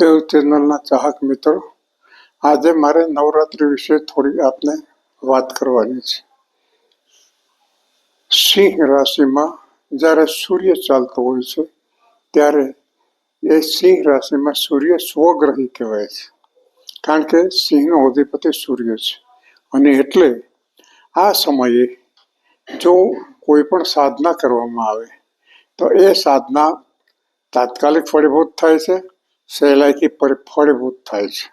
દેવ ચેનલના ચાહક મિત્રો, આજે મારે નવરાત્રિ વિશે થોડી આપને વાત કરવાની છે. સિંહ રાશિમાં જ્યારે સૂર્ય ચાલતો હોય છે, ત્યારે એ સિંહ રાશિમાં સૂર્ય સ્વગ્રહી કહેવાય છે. કારણ કે સિંહનો અધિપતિ સૂર્ય છે. અને એટલે આ સમયે જો કોઈ પણ સાધના કરવામાં આવે, તો એ સાધના તાત્કાલિક ફળીભૂત થાય છે સહેલાઈથી ફળીભૂત થાય છે.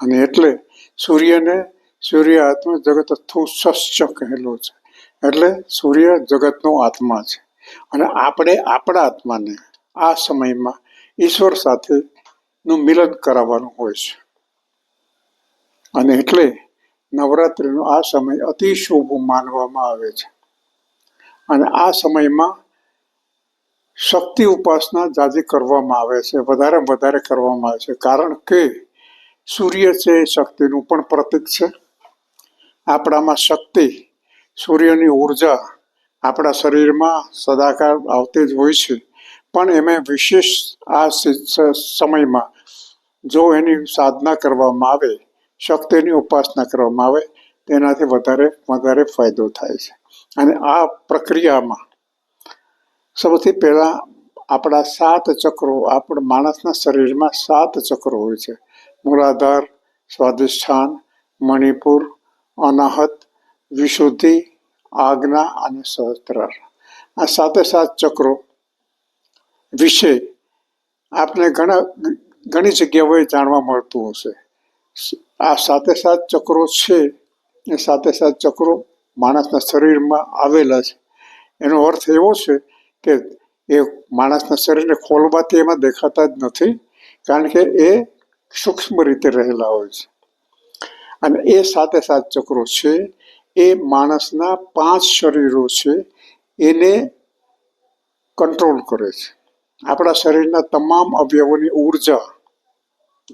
અને એટલે સૂર્યને સૂર્ય આત્મા જગત અથુ સસ્ય કહેલો છે. એટલે સૂર્ય જગતનો આત્મા છે. અને આપણે આપણા આત્માને આ સમયમાં ઈશ્વર સાથેનું મિલન કરાવવાનું હોય છે. અને એટલે નવરાત્રિનો આ સમય અતિ શુભ માનવામાં આવે છે. અને આ સમયમાં શક્તિ ઉપાસના જાજી કરવામાં આવે છે, વધારે વધારે કરવામાં આવે છે. કારણ કે સૂર્ય છે એ શક્તિનું પણ પ્રતીક છે. આપણામાં શક્તિ, સૂર્યની ઊર્જા આપણા શરીરમાં સદાકાળ આવતી જ હોય છે. પણ એમાં વિશેષ આ સમયમાં જો એની સાધના કરવામાં આવે, શક્તિની ઉપાસના કરવામાં આવે, તેનાથી વધારે વધારે ફાયદો થાય છે. અને આ પ્રક્રિયામાં સૌથી પહેલાં આપણા સાત ચક્રો, આપણા માણસના શરીરમાં સાત ચક્રો હોય છે. મૂલાધાર સ્વાદિષ્ઠાન મણિપુર, અનાહત, વિશુદ્ધિ, આજ્ઞા અને સહસ્ત્રાર. આ સાતે સાત ચક્રો વિશે આપને ઘણા, ઘણી જગ્યાઓએ જાણવા મળતું હશે. આ સાતે સાત ચક્રો છે. એ સાતે સાત ચક્રો માણસના શરીરમાં આવેલા છે. એનો અર્થ એવો છે કે એ માણસના શરીરને ખોલવાથી એમાં દેખાતા જ નથી, કારણ કે એ સૂક્ષ્મ રીતે રહેલા હોય છે. અને એ સાથે સાત ચક્રો છે. એ માણસના પાંચ શરીરો છે. એને કંટ્રોલ કરે છે. આપણા શરીરના તમામ અવયવોની ઊર્જા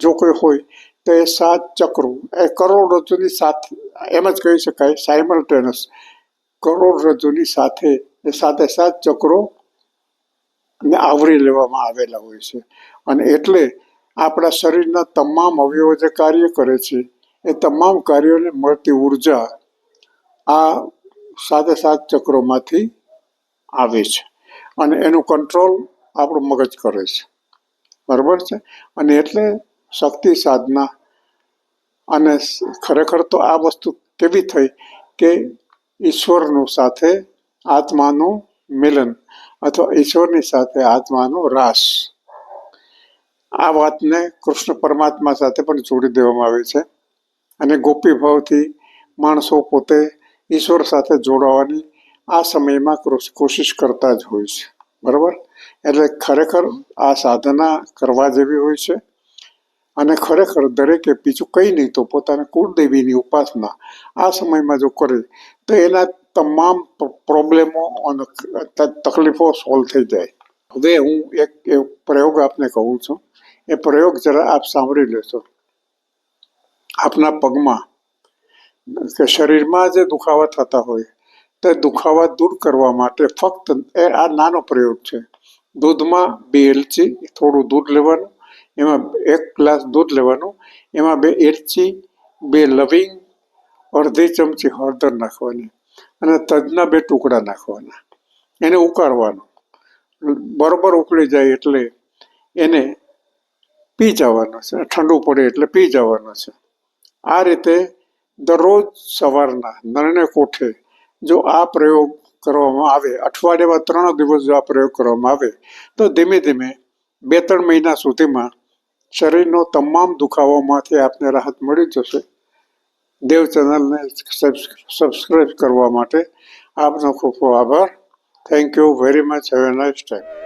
જો કોઈ હોય, તો એ સાત ચક્રો, એ કરોડરજ્જુની સાથે એમ જ કહી શકાય સાયમલ્ટેનસ કરોડરજ્જુની સાથે, એ સાથે સાત ચક્રો ને આવરી લેવામાં આવેલા હોય છે. અને એટલે આપણા શરીરના તમામ અવયવો જે કાર્ય કરે છે, એ તમામ કાર્યોને મળતી ઊર્જા આ સાતે સાત ચક્રોમાંથી આવે છે. અને એનું કંટ્રોલ આપણું મગજ કરે છે. બરાબર છે? અને એટલે શક્તિ સાધના અને ખરેખર તો આ વસ્તુ કેવી થઈ કે ઈશ્વરનું સાથે આત્માનું મિલન અથવા ઈશ્વરની સાથે આત્માનો રાસ. આ વાતને કૃષ્ણ પરમાત્મા સાથે પણ જોડી દેવામાં આવી છે અને ગોપી ભાવથી માણસો પોતે ઈશ્વર સાથે જોડાવાની આ સમયમાં કોશિશ કરતા જ હોય છે. બરાબર? એટલે ખરેખર આ સાધના કરવા જેવી હોય છે અને ખરેખર દરેકે બીજું કંઈ નહીં તો પોતાના કુળદેવીની ઉપાસના આ સમયમાં જો કરે તો એના તમામ પ્રોબ્લેમો અને તકલીફો સોલ્વ થઈ જાય. હવે હું એક પ્રયોગ આપને કહું છું. એ પ્રયોગ જરા આપ સાંભળી લેશો. આપના પગમાં કે શરીરમાં જે દુખાવા થતા હોય, તે દુખાવા દૂર કરવા માટે ફક્ત એ આ નાનો પ્રયોગ છે. દૂધમાં બે એલચી થોડું દૂધ લેવાનું, એમાં એક ગ્લાસ દૂધ લેવાનું, એમાં બે એલચી, બે લવિંગ, અડધી ચમચી હળદર નાખવાની. અને તજના બે ટુકડા નાખવાના. એને ઉકાળવાનો. બરોબર ઉકળી જાય એટલે એને પી જવાનો છે. ઠંડુ પડે એટલે પી જવાનો છે. આ રીતે દરરોજ સવારના નરણે કોઠે જો આ પ્રયોગ કરવામાં આવે, અઠવાડિયામાં ત્રણ દિવસ જો આ પ્રયોગ કરવામાં આવે, તો ધીમે ધીમે બે ત્રણ મહિના સુધીમાં શરીરનો તમામ દુખાવામાંથી આપને રાહત મળી જશે. દેવ ચેનલને સબસ્ક્રાઈબ કરવા માટે આપનો ખૂબ ખૂબ આભાર. Thank you very much have a nice time